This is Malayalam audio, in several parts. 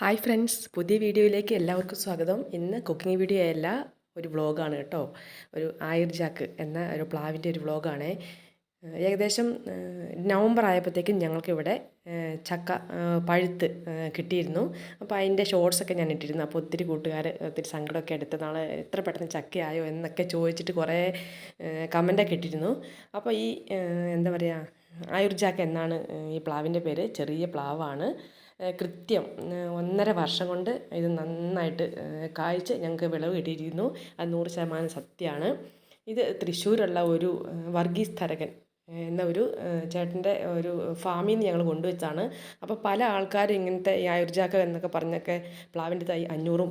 ഹായ് ഫ്രണ്ട്സ് പുതിയ വീഡിയോയിലേക്ക് എല്ലാവർക്കും സ്വാഗതം. ഇന്ന് കുക്കിംഗ് വീഡിയോ അല്ല ഒരു വ്ളോഗാണ് കേട്ടോ. ഒരു ആയിർ ജാക്ക് എന്ന ഒരു പ്ലാവിന്റെ ഒരു വ്ളോഗാണ്. ഏകദേശം നവംബർ ആയപ്പോഴത്തേക്കും ഞങ്ങൾക്കിവിടെ ചക്ക പഴുത്ത് കിട്ടിയിരുന്നു. അപ്പോൾ അതിന്റെ ഷോർട്സൊക്കെ ഞാൻ ഇട്ടിരുന്നു. അപ്പോൾ ഒത്തിരി കൂട്ടുകാർ ഒത്തിരി സങ്കടമൊക്കെ എടുത്ത് നാളെ എത്ര പെട്ടെന്ന് ചക്കയായോ എന്നൊക്കെ ചോദിച്ചിട്ട് കുറേ കമന്റൊക്കെ ഇട്ടിരുന്നു. അപ്പോൾ ഈ എന്താ പറയുക ആയുർ ജാക്ക് എന്നാണ് ഈ പ്ലാവിന്റെ പേര്. ചെറിയ പ്ലാവാണ്. കൃത്യം ഒന്നര വർഷം കൊണ്ട് ഇത് നന്നായിട്ട് കായ്ച്ച് ഞങ്ങൾക്ക് വിളവ് കിട്ടിയിരിക്കുന്നു. അത് നൂറ് ശതമാനം സത്യമാണ്. ഇത് തൃശ്ശൂരുള്ള ഒരു വർഗീസ് തരകൻ എന്ന ഒരു ചേട്ടന്റെ ഒരു ഫാമിൽ നിന്ന് ഞങ്ങൾ കൊണ്ടുവച്ചാണ് അപ്പോൾ പല ആൾക്കാരും ഇങ്ങനത്തെ ഈ ആയുർജാക്ക എന്നൊക്കെ പറഞ്ഞൊക്കെ പ്ലാവിന്റെ തൈ അഞ്ഞൂറും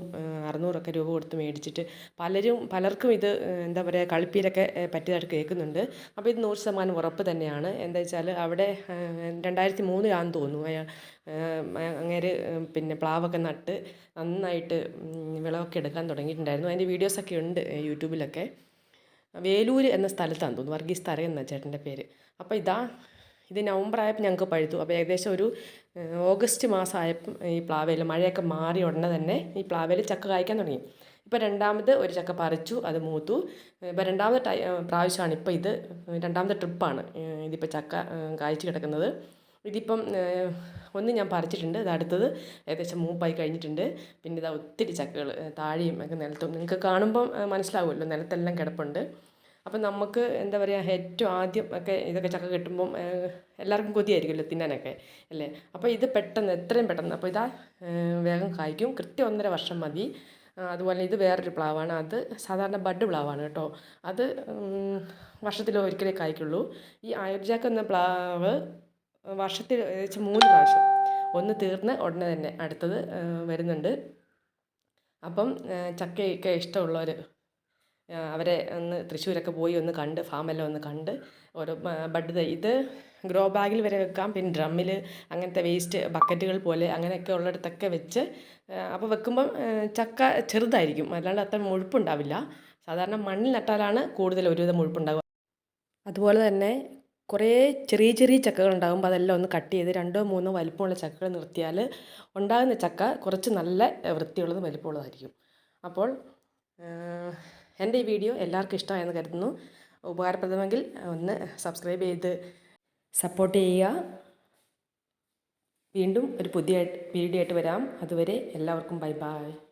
അറുന്നൂറൊക്കെ രൂപ കൊടുത്ത് മേടിച്ചിട്ട് പലരും പലർക്കും ഇത് എന്താ പറയുക കളിപ്പീരൊക്കെ പറ്റിയതായിട്ട് കേൾക്കുന്നുണ്ട്. അപ്പോൾ ഇത് നൂറ് ശതമാനം ഉറപ്പ് തന്നെയാണ്. എന്താ വെച്ചാൽ അവിടെ രണ്ടായിരത്തി മൂന്നിലാണെന്ന് തോന്നുന്നു അയാൾ അങ്ങേര് പിന്നെ പ്ലാവൊക്കെ നട്ട് നന്നായിട്ട് വിളവൊക്കെ എടുക്കാൻ തുടങ്ങിയിട്ടുണ്ടായിരുന്നു. അതിന്റെ വീഡിയോസൊക്കെ ഉണ്ട് യൂട്യൂബിലൊക്കെ. വേലൂർ എന്ന സ്ഥലത്താണ് തോന്നുന്നു വർഗീസ് തറ എന്ന ചേട്ടന്റെ പേര്. അപ്പോൾ ഇതാ ഇത് നവംബർ ആയപ്പോൾ ഞങ്ങൾക്ക് പഴുത്തു. അപ്പോൾ ഏകദേശം ഒരു ഓഗസ്റ്റ് മാസം ആയപ്പം ഈ പ്ലാവേൽ മഴയൊക്കെ മാറി ഉടനെ തന്നെ ഈ പ്ലാവേൽ ചക്ക കായ്ക്കാൻ തുടങ്ങി. ഇപ്പോൾ രണ്ടാമത് ഒരു ചക്ക പറിച്ചു അത് മൂത്തു. ഇപ്പോൾ രണ്ടാമത് ടൈ പ്രാവശ്യമാണ് ഇപ്പോൾ ഇത് രണ്ടാമത്തെ ട്രിപ്പാണ് ഇതിപ്പോൾ ചക്ക കായ്ച്ച് കിടക്കുന്നത്. ഇതിപ്പം ഒന്ന് ഞാൻ പറിച്ചിട്ടുണ്ട് ഇത് അടുത്തത് ഏകദേശം മൂപ്പായി കഴിഞ്ഞിട്ടുണ്ട്. പിന്നെ ഇതാ ഒത്തിരി ചക്കകൾ താഴെയും ഒക്കെ നിലത്തും. നിങ്ങൾക്ക് കാണുമ്പം മനസ്സിലാവുമല്ലോ നിലത്തെല്ലാം കിടപ്പുണ്ട്. അപ്പം നമുക്ക് എന്താ പറയുക ഏറ്റവും ആദ്യം ഒക്കെ ഇതൊക്കെ ചക്ക കിട്ടുമ്പം എല്ലാവർക്കും കൊതിയായിരിക്കുമല്ലോ തിന്നാനൊക്കെ അല്ലേ? അപ്പോൾ ഇത് പെട്ടെന്ന് എത്രയും പെട്ടെന്ന് അപ്പോൾ ഇതാ വേഗം കായ്ക്കും. കൃത്യം ഒന്നര വർഷം മതി. അതുപോലെ ഇത് വേറൊരു പ്ലാവാണ്. അത് സാധാരണ ബഡ് പ്ലാവാണ് കേട്ടോ. അത് വർഷത്തിലൊരിക്കലേ കായ്ക്കുള്ളൂ. ഈ ആയുർജാക്ക് എന്ന പ്ലാവ് വർഷത്തിൽ ഏകദേശം മൂന്ന് പ്രാവശ്യം. ഒന്ന് തീർന്ന് ഉടനെ തന്നെ അടുത്തത് വരുന്നുണ്ട്. അപ്പം ചക്കയൊക്കെ ഇഷ്ടമുള്ളവർ അവരെ ഒന്ന് തൃശ്ശൂരൊക്കെ പോയി ഒന്ന് കണ്ട് ഫാമെല്ലാം ഒന്ന് കണ്ട് ഓരോ ബഡ് ഇത് ഗ്രോ ബാഗിൽ വരെ വെക്കാം. പിന്നെ ഡ്രമ്മിൽ അങ്ങനത്തെ വേസ്റ്റ് ബക്കറ്റുകൾ പോലെ അങ്ങനെയൊക്കെ ഉള്ളിടത്തൊക്കെ വെച്ച് അപ്പോൾ വെക്കുമ്പം ചക്ക ചെറുതായിരിക്കും. അല്ലാണ്ട് അത്ര മുഴുപ്പുണ്ടാവില്ല. സാധാരണ മണ്ണിൽ നട്ടാലാണ് കൂടുതൽ ഒരുവിധം മുഴുപ്പുണ്ടാവുക. അതുപോലെ തന്നെ കുറേ ചെറിയ ചെറിയ ചക്കകൾ ഉണ്ടാകുമ്പോൾ അതെല്ലാം ഒന്ന് കട്ട് ചെയ്ത് രണ്ടോ മൂന്നോ വലിപ്പമുള്ള ചക്കകൾ നിർത്തിയാൽ ഉണ്ടാകുന്ന ചക്ക കുറച്ച് നല്ല വൃത്തിയുള്ളതും വലിപ്പമുള്ളതായിരിക്കും. അപ്പോൾ എന്റെ ഈ വീഡിയോ എല്ലാവർക്കും ഇഷ്ടമായെന്ന് കരുതുന്നു. ഉപകാരപ്രദമെങ്കിൽ ഒന്ന് സബ്സ്ക്രൈബ് ചെയ്ത് സപ്പോർട്ട് ചെയ്യുക. വീണ്ടും ഒരു പുതിയ വീഡിയോ ആയിട്ട് വരാം. അതുവരെ എല്ലാവർക്കും ബൈ ബൈ.